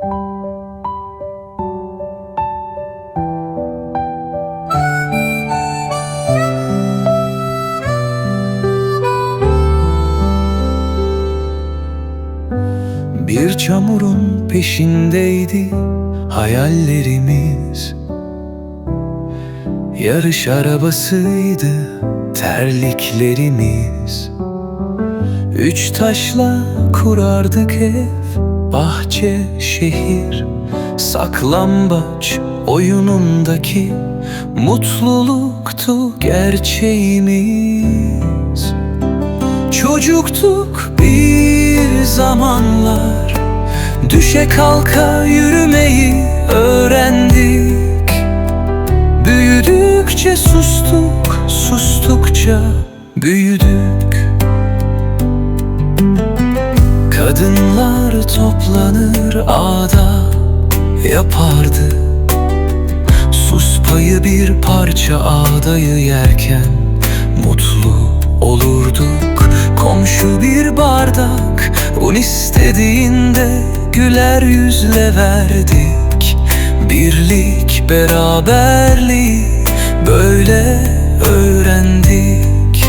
Bir çamurun peşindeydi hayallerimiz. Yarış arabasıydı terliklerimiz. Üç taşla kurardık ev, bahçe, şehir Saklambaç oyunundaki mutluluktu gerçeğimiz. Çocuktuk bir zamanlar Düşe kalka yürümeyi öğrendik. Büyüdükçe sustuk, sustukça büyüdük Kadınlar toplanır ağda yapardı. Sus payı bir parça ağdayı yerken mutlu olurduk. Komşu bir bardak un istediğinde güler yüzle verdik. Birlik beraberliği böyle öğrendik.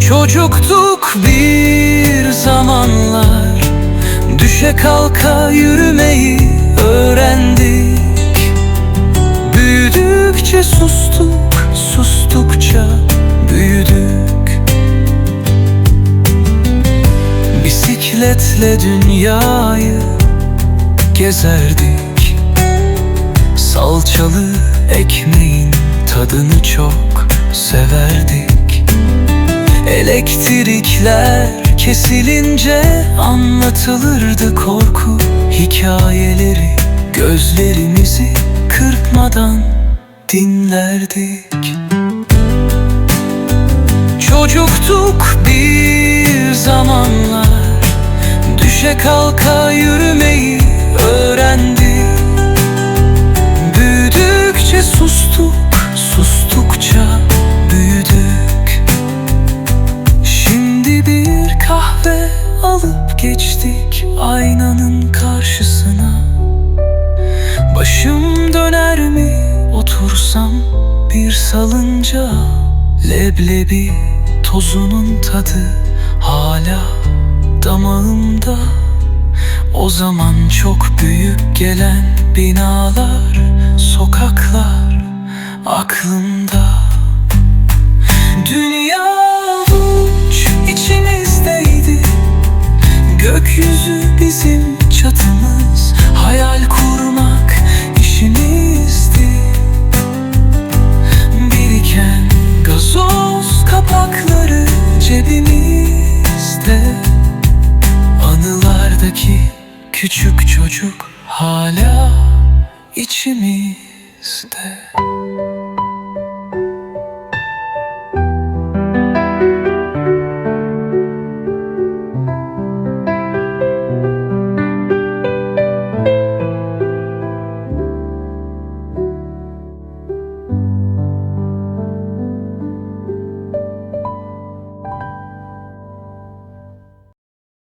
Çocuktuk bir zamanlar Düşe kalka yürümeyi öğrendik. Büyüdükçe sustuk, sustukça büyüdük. Bisikletle dünyayı gezerdik. Salçalı ekmeğin tadını çok severdik Elektrikler kesilince anlatılırdı korku hikayeleri. Gözlerimizi kırpmadan dinlerdik. Çocuktuk bir zamanlar. Düşe kalka yürümeyi geçtik aynanın karşısına. Başım döner mi otursam bir salınca? Leblebi tozunun tadı hala damağımda. O zaman çok büyük gelen binalar, sokaklar aklımda. Dünya küçük çocuk hala içimizde